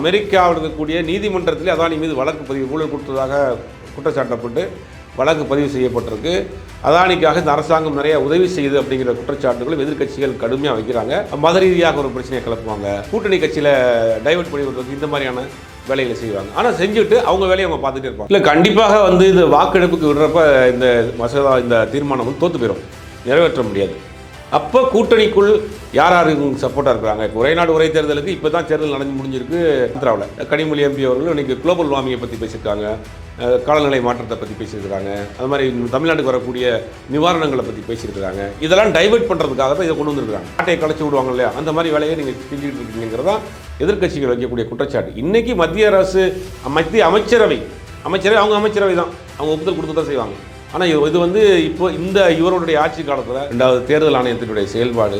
அமெரிக்காவில் இருக்கக்கூடிய நீதிமன்றத்திலே அதானி மீது வழக்கு பதிவு ஊழல் கொடுத்ததாக குற்றச்சாட்டப்பட்டு வழக்கு பதிவு செய்யப்பட்டிருக்கு. அதானிக்காக இந்த அரசாங்கம் நிறைய உதவி செய்யுது அப்படிங்கிற குற்றச்சாட்டுகளும் எதிர்க்கட்சிகள் கடுமையாக வைக்கிறாங்க. மத ரீதியாக ஒரு பிரச்சனையை கிளப்புவாங்க. கூட்டணி கட்சியில் டைவர்ட் பண்ணி விடுறதுக்கு இந்த மாதிரியான வேலைகளை செய்வாங்க. ஆனால் செஞ்சுட்டு அவங்க வேலையை அவங்க பார்த்துட்டே இருப்பாங்க. இல்லை கண்டிப்பாக வந்து இது வாக்கெடுப்புக்கு விடுறப்ப இந்த மசோதா இந்த தீர்மானம் வந்து தோற்று போயிடும் நிறைவேற்ற முடியாது. அப்போ கூட்டணிக்குள் யார் யார் சப்போர்ட்டாக இருக்கிறாங்க? இப்போ ஒரே நாடு ஒரே தேர்தலுக்கு இப்போ தான் தேர்தல் நடந்து முடிஞ்சிருக்கு. ஆந்திராவில் கனிமொழி எம்பி அவர்கள் இன்றைக்கி குளோபல் வார்மிங்கை பற்றி பேசியிருக்காங்க. காலநிலை மாற்றத்தை பற்றி பேசியிருக்கிறாங்க. அது மாதிரி தமிழ்நாட்டுக்கு வரக்கூடிய நிவாரணங்களை பற்றி பேசியிருக்கிறாங்க. இதெல்லாம் டைவெர்ட் பண்ணுறதுக்காக தான் இதை கொண்டு வந்திருக்காங்க நாட்டை கலைச்சி விடுவாங்க இல்லையா? அந்த மாதிரி வேலையை நீங்கள் செஞ்சுக்கிட்டு இருக்கீங்கிறதா எதிர்க்கட்சிகள் வைக்கக்கூடிய குற்றச்சாட்டு. இன்றைக்கி மத்திய அரசு மத்திய அமைச்சரவை அமைச்சரவை அவங்க அமைச்சரவை தான். அவங்க ஒப்புதல் கொடுத்து தான் செய்வாங்க. ஆனால் இது வந்து இப்போ இந்த இவருடைய ஆட்சி காலத்தில் ரெண்டாவது தேர்தல் ஆணையத்தினுடைய செயல்பாடு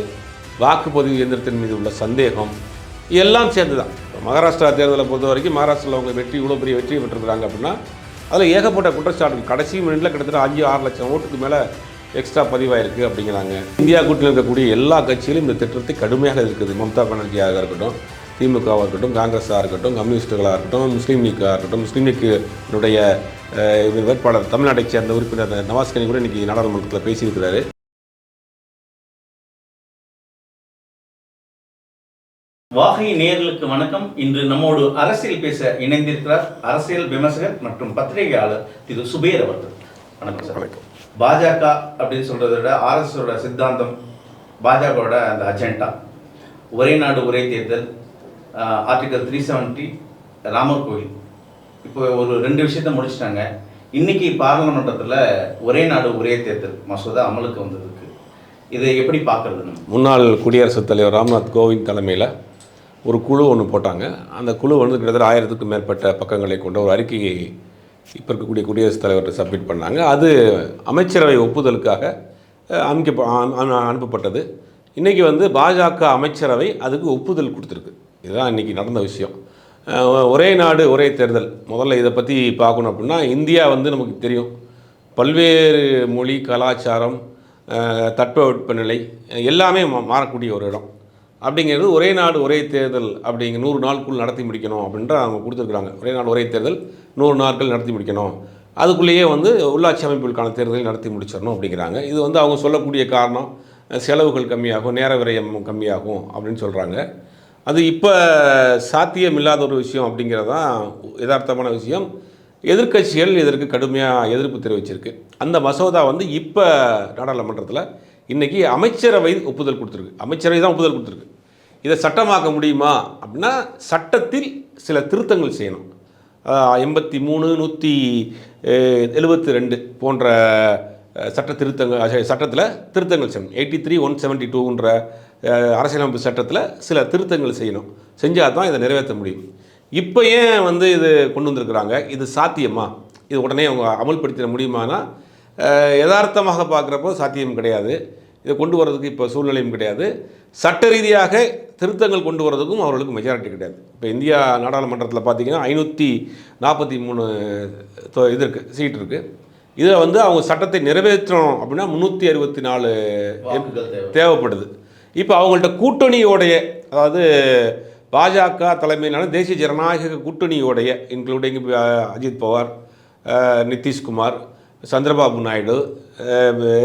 வாக்குப்பதிவு இயந்திரத்தின் மீது உள்ள சந்தேகம் எல்லாம் சேர்ந்து தான் மகாராஷ்டிரா தேர்தலை பொறுத்த வரைக்கும் மகாராஷ்டிராவில் அவங்க வெற்றி இவ்வளோ பெரிய வெற்றி பெற்றிருக்கிறாங்க அப்படின்னா அதில் ஏகப்பட்ட குற்றச்சாட்டு கடைசி மினிட்ல கிட்டத்தட்ட அஞ்சு ஆறு லட்சம் ஓட்டுக்கு மேலே எக்ஸ்ட்ரா பதிவாயிருக்கு அப்படிங்கிறாங்க. இந்தியா கூட்டில் இருக்கக்கூடிய எல்லா கட்சியிலும் இந்த திட்டத்தை கடுமையாக இருக்குது மம்தா பானர்ஜியாக இருக்கட்டும் திமுகவாக இருக்கட்டும் காங்கிரஸாக இருக்கட்டும் கம்யூனிஸ்டுகளாக இருக்கட்டும் முஸ்லீம் லீக்காக இருக்கட்டும் முஸ்லீம் லீக்கினுடைய வேட்பாளர் தமிழ்நாட்டைச் சேர்ந்த உறுப்பினர் நவாஸ் கனி கூட இன்னைக்கு நாடாளுமன்றத்தில் பேசியிருக்கிறாரு. வாகை நேயர்களுக்கு வணக்கம். இன்று நம்மோடு அரசியல் பேச இணைந்திருக்கிறார் அரசியல் விமர்சகர் மற்றும் பத்திரிகையாளர் திரு சுபேர் அவர்கள். வணக்கம் சார். வணக்கம். பாஜக அப்படின்னு சொல்றதை விட ஆர்எஸ்ஓட சித்தாந்தம் பாஜகவோட அந்த அஜெண்டா. ஒரே நாடு ஒரே தேர்தல். ஆர்டிகல் த்ரீ செவன்ட்டி ராமர் கோயில். இப்போ ஒரு ரெண்டு விஷயத்த முடிச்சிட்டாங்க. இன்னைக்கு பாராளுமன்றத்தில் ஒரே நாடு ஒரே தேர்தல் மசோதா அமலுக்கு வந்ததுக்கு. இதை எப்படி பார்க்கறது முன்னாள் குடியரசுத் தலைவர் ராம்நாத் கோவிந்த் தலைமையில் ஒரு குழு ஒன்று போட்டாங்க. அந்த குழு வந்து கிட்டத்தட்ட ஆயிரத்துக்கும் மேற்பட்ட பக்கங்களை கொண்ட ஒரு அறிக்கையை இப்போ இருக்கக்கூடிய குடியரசுத் தலைவர்கிட்ட சப்மிட் பண்ணாங்க. அது அமைச்சரவை ஒப்புதலுக்காக அமைக்க அனு- அனுப்பப்பட்டது. இன்றைக்கி வந்து பாஜக அமைச்சரவை அதுக்கு ஒப்புதல் கொடுத்துருக்கு. இதுதான் இன்றைக்கி நடந்த விஷயம். ஒரே நாடு ஒரே தேர்தல். முதல்ல இதை பற்றி பார்க்கணும் அப்படின்னா இந்தியா வந்து நமக்கு தெரியும். பல்வேறு மொழி கலாச்சாரம் அஹ், தட்பவெப்பநிலை எல்லாமே மா- மாறக்கூடிய ஒரு இடம். அப்படிங்கிறது ஒரே நாடு ஒரே தேர்தல் அப்படிங்க நூறு நாளுக்குள் நடத்தி முடிக்கணும் அப்படின்ற அவங்க கொடுத்துருக்குறாங்க. ஒரே நாடு ஒரே தேர்தல் நூறு நாட்கள் நடத்தி முடிக்கணும். அதுக்குள்ளேயே வந்து உள்ளாட்சி அமைப்புகளுக்கான தேர்தலை நடத்தி முடிச்சிடணும் அப்படிங்கிறாங்க. இது வந்து அவங்க சொல்லக்கூடிய காரணம் செலவுகள் கம்மியாகும் நேர விரயம் கம்மியாகும் அப்படின்னு சொல்கிறாங்க அது இப்போ சாத்தியம் இல்லாத ஒரு விஷயம் அப்படிங்கிறது தான் யதார்த்தமான விஷயம். எதிர்க்கட்சிகள் இதற்கு கடுமையாக எதிர்ப்பு தெரிவிச்சிருக்கு. அந்த மசோதா வந்து இப்போ நாடாளுமன்றத்தில் இன்றைக்கி அமைச்சரவை ஒப்புதல் கொடுத்துருக்கு. அமைச்சரவை தான் ஒப்புதல் கொடுத்துருக்கு. இதை சட்டமாக்க முடியுமா அப்படின்னா சட்டத்தில் சில திருத்தங்கள் செய்யணும். எண்பத்தி மூணு நூற்றி எழுபத்தி ரெண்டு போன்ற சட்ட திருத்தங்கள் சட்டத்தில் திருத்தங்கள் செய்யணும். எயிட்டி த்ரீ ஒன் செவன்ட்டி டூன்ற அரசியலமைப்பு சட்டத்தில் சில திருத்தங்கள் செய்யணும். செஞ்சால் தான் இதை நிறைவேற்ற முடியும். இப்போ ஏன் வந்து இது கொண்டு வந்திருக்கிறாங்க? இது சாத்தியமா? இது உடனே அவங்க அமல்படுத்திட முடியுமானா? யதார்த்தமாக பார்க்குறப்போ சாத்தியம் கிடையாது. இதை கொண்டு வரதுக்கு இப்போ சூழ்நிலையும் கிடையாது. சட்ட ரீதியாக திருத்தங்கள் கொண்டு வரதுக்கும் அவர்களுக்கு மெஜாரிட்டி கிடையாது. இப்போ இந்தியா நாடாளுமன்றத்தில் பார்த்தீங்கன்னா ஐநூற்றி நாற்பத்தி மூணு இது இருக்குது சீட் இருக்குது இதில் வந்து அவங்க சட்டத்தை நிறைவேற்றணும் அப்படின்னா முந்நூற்றி அறுபத்தி நாலு தேவைப்படுது. இப்போ அவங்கள்ட்ட கூட்டணியோடைய அதாவது பாஜக தலைமையிலான தேசிய ஜனநாயக கூட்டணியோடைய இன்க்ளூடிங் அஜித் பவார் நிதிஷ்குமார் சந்திரபாபு நாயுடு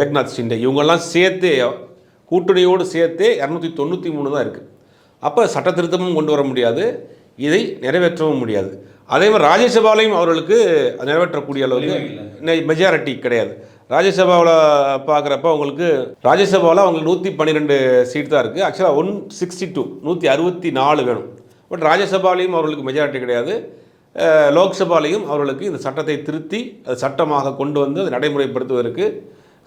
ஏக்நாத் ஷிண்டே இவங்கெல்லாம் சேர்த்தே கூட்டணியோடு சேர்த்தே இரநூத்தி தொண்ணூற்றி மூணு தான் இருக்குது அப்போ சட்ட திருத்தமும் கொண்டு வர முடியாது இதை நிறைவேற்றவும் முடியாது. அதே மாதிரி ராஜ்யசபாலையும் அவர்களுக்கு நிறைவேற்றக்கூடிய அளவுக்கு மெஜாரிட்டி கிடையாது. ராஜ்யசபாவில் பார்க்குறப்ப அவங்களுக்கு ராஜ்யசபாவில் அவங்களுக்கு நூற்றி பன்னிரெண்டு சீட் தான் இருக்குது ஆக்சுவலாக ஒன் சிக்ஸ்டி டூ நூற்றி அறுபத்தி நாலு வேணும். பட் ராஜ்யசபாலையும் அவர்களுக்கு மெஜாரிட்டி கிடையாது. லோக்சபாலையும் அவர்களுக்கு இந்த சட்டத்தை திருத்தி அது சட்டமாக கொண்டு வந்து அதை நடைமுறைப்படுத்துவதற்கு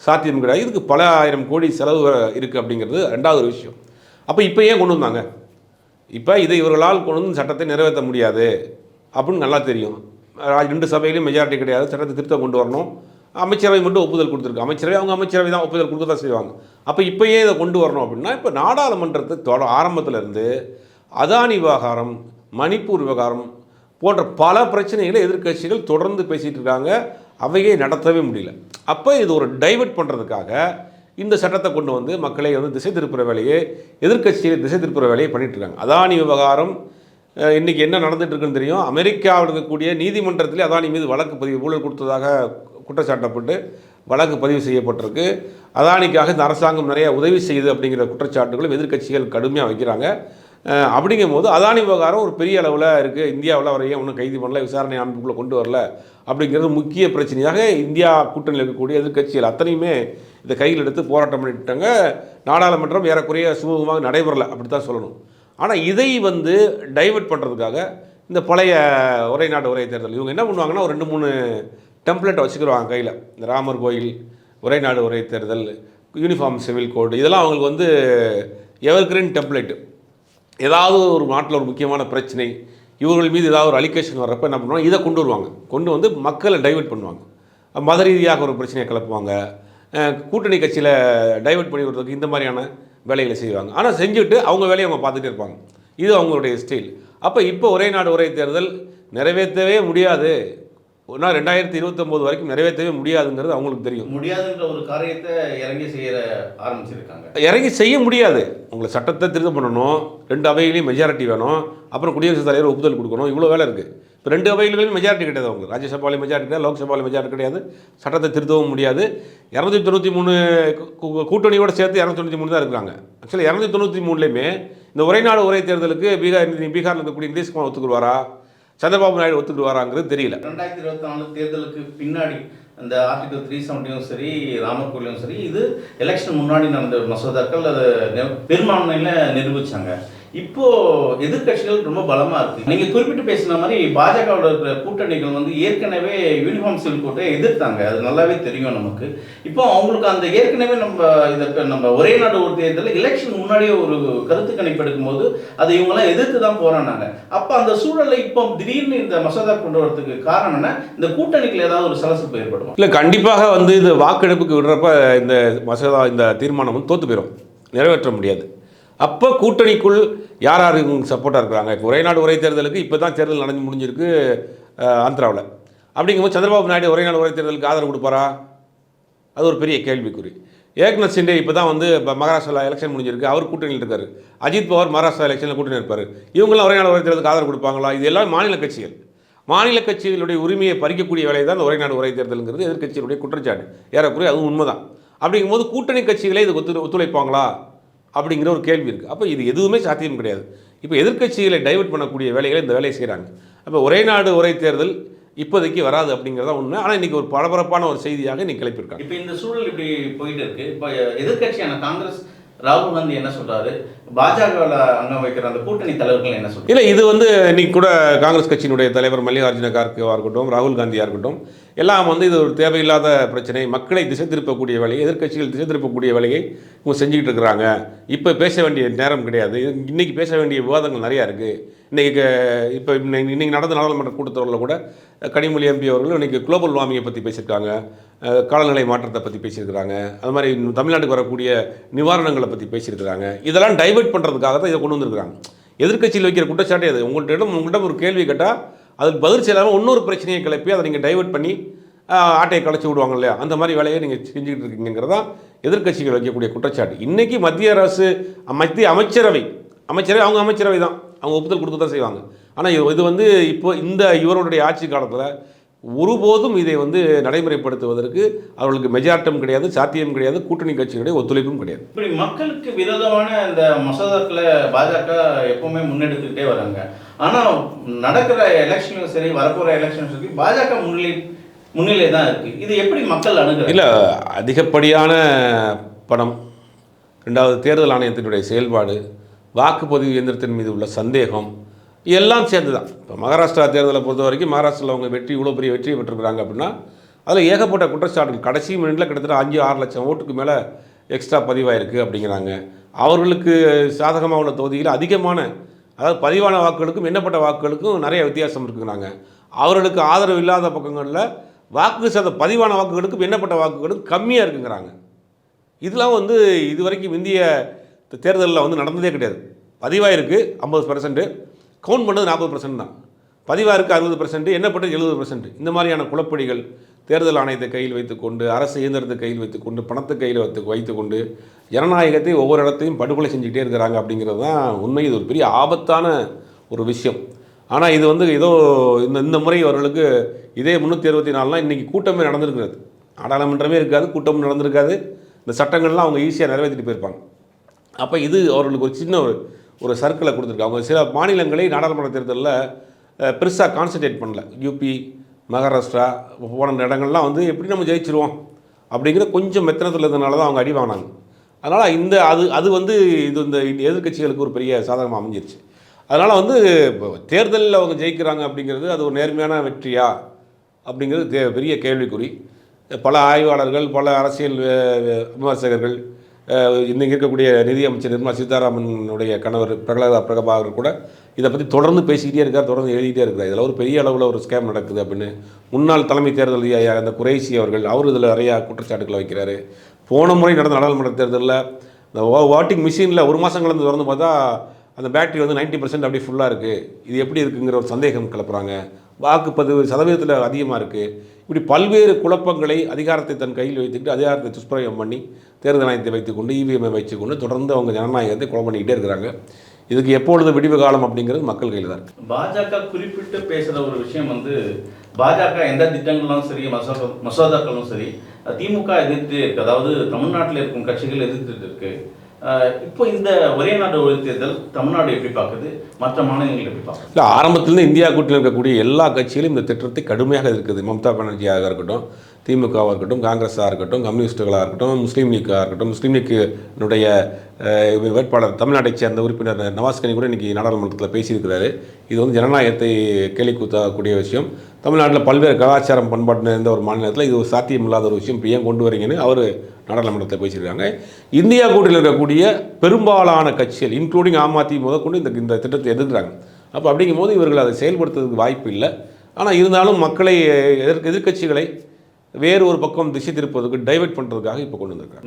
சாத்தியம் கிடையாது. இதுக்கு பல ஆயிரம் கோடி செலவு இருக்குது அப்படிங்கிறது ரெண்டாவது ஒரு விஷயம். அப்போ இப்போ ஏன் கொண்டு வந்தாங்க? இப்போ இதை இவர்களால் கொண்டு வந்து சட்டத்தை நிறைவேற்ற முடியாது. அப்படின்னு நல்லா தெரியும். ரெண்டு சபையிலையும் மெஜாரிட்டி கிடையாது. சட்டத்தை திருத்தம் கொண்டு வரணும். அமைச்சரவை மட்டும் ஒப்புதல் கொடுத்துருக்கு. அமைச்சரவை அவங்க அமைச்சரவை தான் ஒப்புதல் கொடுக்க தான் செய்வாங்க. அப்போ இப்போயே இதை கொண்டு வரணும் அப்படின்னா இப்போ நாடாளுமன்றத்தை தொட ஆரம்பத்திலேருந்து அதானி விவகாரம் மணிப்பூர் விவகாரம் போன்ற பல பிரச்சனைகளை எதிர்க்கட்சிகள் தொடர்ந்து பேசிகிட்டு இருக்காங்க. அவையை நடத்தவே முடியல. அப்போ இது ஒரு டைவர்ட் பண்ணுறதுக்காக இந்த சட்டத்தை கொண்டு வந்து மக்களை வந்து திசை திருப்புற வேலையை எதிர்கட்சியில் திசை திருப்புற வேலையை பண்ணிகிட்ருக்காங்க இருக்காங்க. அதானி விவகாரம் இன்றைக்கி என்ன நடந்துகிட்ருக்குன்னு தெரியும். அமெரிக்காவில் இருக்கக்கூடிய நீதிமன்றத்திலே அதானி மீது வழக்கு பதிவு ஊழல் கொடுத்ததாக குற்றச்சாட்டப்பட்டு வழக்கு பதிவு செய்யப்பட்டிருக்கு. அதானிக்காக இந்த அரசாங்கம் நிறைய உதவி செய்யுது அப்படிங்கிற குற்றச்சாட்டுகளும் எதிர்க்கட்சிகள் கடுமையாக வைக்கிறாங்க. அப்படிங்கும் போது அதானி விவகாரம் ஒரு பெரிய அளவில் இருக்குது இந்தியாவில் அவரை ஒன்றும் கைது பண்ணல விசாரணை அமைப்புக்குள்ளே கொண்டு வரல அப்படிங்கிறது முக்கிய பிரச்சனையாக இந்தியா கூட்டணியில் இருக்கக்கூடிய எதிர்க்கட்சிகள் அத்தனையுமே இதை கையில் எடுத்து போராட்டம் பண்ணிட்டாங்க. நாடாளுமன்றம் ஏறக்குறைய சுமூகமாக நடைபெறலை அப்படி தான் சொல்லணும். ஆனால் இதை வந்து டைவர்ட் பண்ணுறதுக்காக இந்த பழைய உரை நாடு உரை தேர்தல் இவங்க என்ன பண்ணுவாங்கன்னா ஒரு ரெண்டு மூணு டெம்ப்ளேட்டை வச்சுக்கிடுவாங்க கையில். இந்த ராமர் கோயில் உரை நாடு உரை தேர்தல் யூனிஃபார்ம் சிவில் கோடு இதெல்லாம் அவங்களுக்கு வந்து எவர்கிரீன் டெம்ப்ளேட்டு ஏதாவது ஒரு நாட்டில் ஒரு முக்கியமான பிரச்சனை இவர்கள் மீது ஏதாவது ஒரு அலிகேஷன் வர்றப்ப என்ன பண்ணுவாங்க? இதை கொண்டு வருவாங்க. கொண்டு வந்து மக்களை டைவர்ட் பண்ணுவாங்க. மத ரீதியாக ஒரு பிரச்சனையை கிளப்புவாங்க. கூட்டணி கட்சியில் டைவர்ட் பண்ணி விடுறதுக்கு இந்த மாதிரியான வேலைகளை செய்வாங்க. ஆனால் செஞ்சுட்டு அவங்க வேலையை அவங்க பார்த்துட்டே இருப்பாங்க. இது அவங்களுடைய ஸ்டைல் அப்போ இப்போ ஒரே நாடு ஒரே தேர்தல் நிறைவேற்றவே முடியாது. ஒன்றா ரெண்டாயிரத்தி இருபத்தொம்போது வரைக்கும் நிறைவேற்றவே முடியாதுங்கிறது அவங்களுக்கு தெரியும். முடியாதுன்ற ஒரு காரியத்தை இறங்கி செய்யற ஆரம்பிச்சிருக்காங்க. இறங்கி செய்ய முடியாது. உங்களை சட்டத்தை திருத்தம் பண்ணணும் ரெண்டு அவைகளையும் மெஜாரிட்டி வேணும் அப்புறம் குடியரசுத் தலைவர் ஒப்புதல் கொடுக்கணும் இவ்வளோ வேலை இருக்குது இப்போ ரெண்டு அவைகளிலும் மெஜாரிட்டி கிடையாது அவங்க ராஜ்யசபாலையும் மெஜாரிட்டி கிடையாது லோக்சபாலையும் மெஜாரிட்டி கிடையாது. சட்டத்தை திருத்தவும் முடியாது. இரநூத்தி தொண்ணூற்றி மூணு கூட்டணியோட சேர்த்து இரநூத்தி தொண்ணூற்றி மூணு தான் இருக்கிறாங்க. ஆக்சுவலி இரநூத்தி தொண்ணூற்றி மூணுலேயுமே இந்த ஒரே நாடு ஒரே தேர்தலுக்கு பீகார் பீகாரில் இருக்கக்கூடிய நிதிஷ்குமார் ஒத்துக்குருவாரா சந்திரபாபு நாயுடு ஒத்துக்குருவாராங்கிறது தெரியல. ரெண்டாயிரத்தி இருபத்தி நாலு தேர்தலுக்கு பின்னாடி அந்த ஆர்டிகல் த்ரீ செவன்ட்டியும் சரி ராமர் கோயிலும் சரி இது எலெக்ஷன் முன்னாடி நடந்த மசோதாக்கள் அது நெ- நிரூபித்தாங்க இப்போ எதிர்க்கட்சிகள் ரொம்ப பலமா இருக்கு. நீங்க குறிப்பிட்டு பேசின மாதிரி பாஜகவோட இருக்கிற கூட்டணிகள் வந்து ஏற்கனவே யூனிஃபார்ம் சிவில் கோட்டை எதிர்த்தாங்க. அது நல்லாவே தெரியும் நமக்கு. இப்போ அவங்களுக்கு அந்த ஏற்கனவே நம்ம இதை நம்ம ஒரே நாடு ஒரு தேர்தலில் எலெக்ஷன் முன்னாடியே ஒரு கருத்து கணிப்பு எடுக்கும்போது அதை இவங்கெல்லாம் எதிர்த்து தான் போறாங்க அப்ப அந்த சூழலை இப்போ திடீர்னு இந்த மசோதா கொண்டு வரதுக்கு காரணம் என்ன? இந்த கூட்டணிகள் ஏதாவது ஒரு சலசப்பு ஏற்படும்? இல்லை கண்டிப்பாக வந்து இது வாக்கெடுப்புக்கு விடுறப்ப இந்த மசோதா இந்த தீர்மானம் வந்து தோற்று போயிடும் நிறைவேற்ற முடியாது. அப்போ கூட்டணிக்குள் யார் யார் சப்போர்ட்டாக இருக்கிறாங்க? இப்போ ஒரே நாடு ஒரே தேர்தலுக்கு இப்போ தான் தேர்தல் நடந்து முடிஞ்சிருக்கு ஆந்திராவில். அப்படிங்கும்போது சந்திரபாபு நாயுடு ஒரே நாடு ஒரே தேர்தலுக்கு ஆதரவு கொடுப்பாரா? அது ஒரு பெரிய கேள்விக்குறி. ஏக்நாத் சிண்டே இப்போ தான் வந்து இப்போ மகாராஷ்டிரா எலெக்ஷன் முடிஞ்சிருக்கு அவர் கூட்டணியில் இருக்கார். அஜித் பவார் மகாராஷ்டிரா எலெக்ஷனில் கூட்டணி இருப்பார். இவங்களாம் ஒரே நாடு ஒரே தேர்தலுக்கு ஆதரவு கொடுப்பாங்களா? இது எல்லாம் மாநில கட்சிகள். மாநில கட்சிகளுடைய உரிமையை பறிக்கக்கூடிய வேலை தான் இந்த ஒரே நாடு ஒரே தேர்தலுங்கிறது எதிர்கட்சிகளுடைய குற்றச்சாட்டு. ஏறக்குறைய அதுவும் உண்மைதான். அப்படிங்கும்போது கூட்டணி கட்சிகளே இது ஒத்து ஒத்துழைப்பாங்களா? அப்படிங்கிற ஒரு கேள்வி இருக்குது அப்போ இது எதுவுமே சாத்தியம் கிடையாது. இப்போ எதிர்க்கட்சிகளை டைவர்ட் பண்ணக்கூடிய வேலைகளை இந்த வேலையை செய்கிறாங்க அப்போ ஒரே நாடு ஒரே தேர்தல் இப்போதைக்கு வராது அப்படிங்கிறதா உண்மை ஆனால் இன்றைக்கி ஒரு பரபரப்பான ஒரு செய்தியாக இன்னைக்கு கிளப்பியிருக்காங்க. இப்போ இந்த சூழல் இப்படி போயிட்டு இருக்கு. இப்போ எதிர்க்கட்சியான காங்கிரஸ் ராகுல் காந்தி என்ன சொல்றாரு? பாஜகவில் அங்கம் வைக்கிற அந்த கூட்டணி தலைவர்கள் என்ன சொல்றாங்க? இல்லை இது வந்து இன்னைக்கு கூட காங்கிரஸ் கட்சியினுடைய தலைவர் மல்லிகார்ஜுன கார்கேவா இருக்கட்டும் ராகுல் காந்தியாக இருக்கட்டும் எல்லாம் வந்து இது ஒரு தேவையில்லாத பிரச்சனை. மக்களை திசை திருப்பக்கூடிய வேலையை எதிர்க்கட்சிகள் திசை திருப்பக்கூடிய வேலையை இவங்க செஞ்சுக்கிட்டு இருக்கிறாங்க. இப்போ பேச வேண்டிய நேரம் கிடையாது. இன்றைக்கி பேச வேண்டிய விவாதங்கள் நிறையா இருக்குது இன்றைக்கி இப்போ இன்றைக்கி நடந்த நாடாளுமன்ற கூட்டத்தொடரில் கூட கனிமொழி எம்பி அவர்கள் இன்றைக்கி குளோபல் வார்மிங்கை பற்றி பேசியிருக்காங்க. காலநிலை மாற்றத்தை பற்றி பேசியிருக்கிறாங்க. அது மாதிரி தமிழ்நாட்டுக்கு வரக்கூடிய நிவாரணங்களை பற்றி பேசியிருக்கிறாங்க. இதெல்லாம் டைவர்ட் பண்ணுறதுக்காக தான் இதை கொண்டு வந்திருக்கிறாங்க. எதிர்க்கட்சியில் வைக்கிற குற்றச்சாட்டே அது. உங்கள்கிட்ட உங்கள்கிட்ட ஒரு கேள்வி கேட்டால் அதுக்கு பதில் செய்யலாமல் இன்னொரு பிரச்சனையை கிளப்பி அதை நீங்கள் டைவெர்ட் பண்ணி ஆட்டையை கலைச்சி விடுவாங்க இல்லையா? அந்த மாதிரி வேலையை நீங்கள் செஞ்சுக்கிட்டு இருக்கீங்கிறதா எதிர்கட்சிகள் வைக்கக்கூடிய குற்றச்சாட்டு. இன்றைக்கி மத்திய அரசு மத்திய அமைச்சரவை அமைச்சரவை அவங்க அமைச்சரவை தான். அவங்க ஒப்புதல் கொடுத்து தான் செய்வாங்க. ஆனால் இது வந்து இப்போ இந்த இவருடைய ஆட்சி காலத்தில் ஒருபோதும் இதை வந்து நடைமுறைப்படுத்துவதற்கு அவர்களுக்கு மெஜாரிட்டம் கிடையாது சாத்தியம் கிடையாது கூட்டணி கட்சிகளுடைய ஒத்துழைப்பும் கிடையாது. இப்படி மக்களுக்கு விரோதமான இந்த மசோதாக்களை பாஜக எப்பவுமே முன்னெடுத்துக்கிட்டே வராங்க. ஆனா நடக்கிற எலெக்ஷன்லையும் சரி வரப்போற எலெக்ஷனும் சரி பாஜக முன்னிலை முன்னிலை தான் இருக்கு. இது எப்படி மக்கள் அணுகுறாங்க? இல்லை அதிகப்படியான பணம் ரெண்டாவது தேர்தல் ஆணையத்தினுடைய செயல்பாடு வாக்குப்பதிவு இயந்திரத்தின் மீது உள்ள சந்தேகம் எல்லாம் சேர்ந்து தான் இப்போ மகாராஷ்டிரா தேர்தலை பொறுத்த வரைக்கும் மகாராஷ்டிராவில் அவங்க வெற்றி இவ்வளோ பெரிய வெற்றியை பெற்றிருக்கிறாங்க அப்படின்னா அதில் ஏகப்பட்ட குற்றச்சாட்டுகள். கடைசி மினிட்டில் கிட்டத்தட்ட அஞ்சு ஆறு லட்சம் ஓட்டுக்கு மேலே எக்ஸ்ட்ரா பதிவாயிருக்கு அப்படிங்கிறாங்க. அவர்களுக்கு சாதகமாக உள்ள தொகுதியில் அதிகமான அதாவது பதிவான வாக்குகளுக்கும் எண்ணப்பட்ட வாக்குகளுக்கும் நிறைய வித்தியாசம் இருக்குங்கிறாங்க. அவர்களுக்கு ஆதரவு இல்லாத பக்கங்களில் வாக்கு சத பதிவான வாக்குகளுக்கும் எண்ணப்பட்ட வாக்குகளுக்கும் கம்மியாக இருக்குங்கிறாங்க. இதெல்லாம் வந்து இதுவரைக்கும் இந்திய தேர்தலில் வந்து நடந்ததே கிடையாது. பதிவாயிருக்கு ஐம்பது பர்சன்ட்டு கவுண்ட் பண்ணது நாற்பது பர்சன்ட் தான். பதிவாருக்கு அறுபது பர்சன்ட் எண்ணப்பட்டது எழுபது பர்சன்ட் இந்த மாதிரியான குழப்படிகள் தேர்தல் ஆணையத்தை கையில் வைத்துக்கொண்டு அரசு இயந்திரத்தை கையில் வைத்துக்கொண்டு பணத்தை கையில் வைத்து வைத்துக்கொண்டு ஜனநாயகத்தை ஒவ்வொரு இடத்தையும் படுகொலை செஞ்சுக்கிட்டே இருக்கிறாங்க அப்படிங்கிறது தான் உண்மை. இது ஒரு பெரிய ஆபத்தான ஒரு விஷயம். ஆனால் இது வந்து ஏதோ இந்த இந்த முறை அவர்களுக்கு இதே முந்நூற்றி அறுபத்தி நாலுலாம் இன்றைக்கி கூட்டமே நடந்திருக்கிறது. நாடாளுமன்றமே இருக்காது கூட்டமும் நடந்திருக்காது. இந்த சட்டங்கள்லாம் அவங்க ஈஸியாக நிறைவேற்றிட்டு போயிருப்பாங்க. அப்போ இது அவர்களுக்கு ஒரு சின்ன ஒரு ஒரு சர்க்கிளை கொடுத்துருக்காங்க அவங்க சில மாநிலங்களை நாடாளுமன்ற தேர்தலில் பெருசாக கான்சன்ட்ரேட் பண்ணல. யூபி மகாராஷ்டிரா போன இடங்கள்லாம் வந்து எப்படி நம்ம ஜெயிச்சிருவோம் அப்படிங்கிற கொஞ்சம் மெத்தனத்தில் இருந்தனால தான் அவங்க அடி வாங்கினாங்க. அதனால் இந்த அது அது வந்து இது இந்த எதிர்க்கட்சிகளுக்கு ஒரு பெரிய சாதகமாக அமைஞ்சிருச்சு. அதனால் வந்து இப்போ தேர்தலில் அவங்க ஜெயிக்கிறாங்க அப்படிங்கிறது அது ஒரு நேர்மையான வெற்றியா அப்படிங்கிறது பெரிய கேள்விக்குறி. பல ஆய்வாளர்கள் பல அரசியல் விமர்சகர்கள் இன்றைக்கு இருக்கக்கூடிய நிதியமைச்சர் நிர்மலா சீதாராமனுடைய கணவர் பிரகலாதா பிரகபாகர் கூட இதை பற்றி தொடர்ந்து பேசிக்கிட்டே இருக்கார் தொடர்ந்து எழுதிட்டே இருக்கிறார். இதில் ஒரு பெரிய அளவில் ஒரு ஸ்கேம் நடக்குது அப்படின்னு. முன்னாள் தலைமை தேர்தல் அதிகாரி அந்த குறைசி அவர்கள் அவர் இதில் நிறையா குற்றச்சாட்டுகளை வைக்கிறாரு. போன முறை நடந்த நாடாளுமன்ற தேர்தலில் இந்த வாட்டிங் மிஷினில் ஒரு மாதம் கலந்து திறந்து பார்த்தா அந்த பேட்டரி வந்து 90% பர்சன்ட் அப்படியே ஃபுல்லாக இருக்குது இது எப்படி இருக்குங்கிற ஒரு சந்தேகம் கிளப்புறாங்க. வாக்குப்பதிவு சதவீதத்தில் அதிகமாக இருக்குது இப்படி பல்வேறு குழப்பங்களை அதிகாரத்தை தன் கையில் வைத்துக்கிட்டு அதிகாரத்தை துஷ்பிரயோகம் பண்ணி தேர்தல் ஆணையத்தை வைத்துக்கொண்டு இவிஎம்ஐ வச்சுக்கொண்டு தொடர்ந்து அவங்க ஜனநாயகத்தை கொலை பண்ணிக்கிட்டே இருக்கிறாங்க. இதுக்கு எப்பொழுது விடிவு காலம் அப்படிங்கிறது மக்கள் கையில் தான் இருக்கு. பாஜக குறிப்பிட்டு பேசுகிற ஒரு விஷயம் வந்து பாஜக எந்த திட்டங்களும் சரி மசோதா மசோதாக்களும் சரி திமுக எதிர்த்து இருக்கு அதாவது தமிழ்நாட்டில் இருக்கும் கட்சிகள் எதிர்த்துட்டு இருக்குது இப்போ இந்த ஒரே நாடு ஒரு தேர்தல் தமிழ்நாடு எப்படி பார்க்குது? மற்ற மாநிலங்கள் எப்படி பார்க்குது? இல்லை ஆரம்பத்திலேருந்து இந்தியா கூட்டில் இருக்கக்கூடிய எல்லா கட்சிகளும் இந்த திட்டத்தை கடுமையாக இருக்குது மம்தா பானர்ஜியாக இருக்கட்டும் திமுகவாக இருக்கட்டும் காங்கிரஸாக இருக்கட்டும் கம்யூனிஸ்டுகளாக இருக்கட்டும் முஸ்லீம் லீக்காக இருக்கட்டும் முஸ்லீம் லீக்கினுடைய வேட்பாளர் தமிழ்நாட்டைச் சேர்ந்த உறுப்பினர் நவாஸ்கனி கூட இன்றைக்கி நாடாளுமன்றத்தில் பேசியிருக்கிறாரு. இது வந்து ஜனநாயகத்தை கேலி கூத்தக்கூடிய விஷயம். தமிழ்நாட்டில் பல்வேறு கலாச்சாரம் பண்பாட்டு இருந்த ஒரு மாநிலத்தில் இது ஒரு சாத்தியமில்லாத ஒரு விஷயம். இப்போ ஏன் கொண்டு வரீங்கன்னு அவர் நாடாளுமன்றத்தில் பேசியிருக்காங்க. இந்தியா கூட்டில் இருக்கக்கூடிய பெரும்பாலான கட்சிகள் இன்க்ளூடிங் ஆம் அதிமுக முதற்கொண்டு இந்த இந்த திட்டத்தை எதிர்க்கிறாங்க. அப்போ அப்படிங்கும்போது இவர்கள் அதை செயல்படுத்துறதுக்கு வாய்ப்பு இல்லை. ஆனால் இருந்தாலும் மக்களை எதிர் எதிர்க்கட்சிகளை வேறு ஒரு பக்கம் திசை திருப்பதுக்கு டைவர்ட் பண்ணுறதுக்காக இப்போ கொண்டு வந்திருக்காங்க.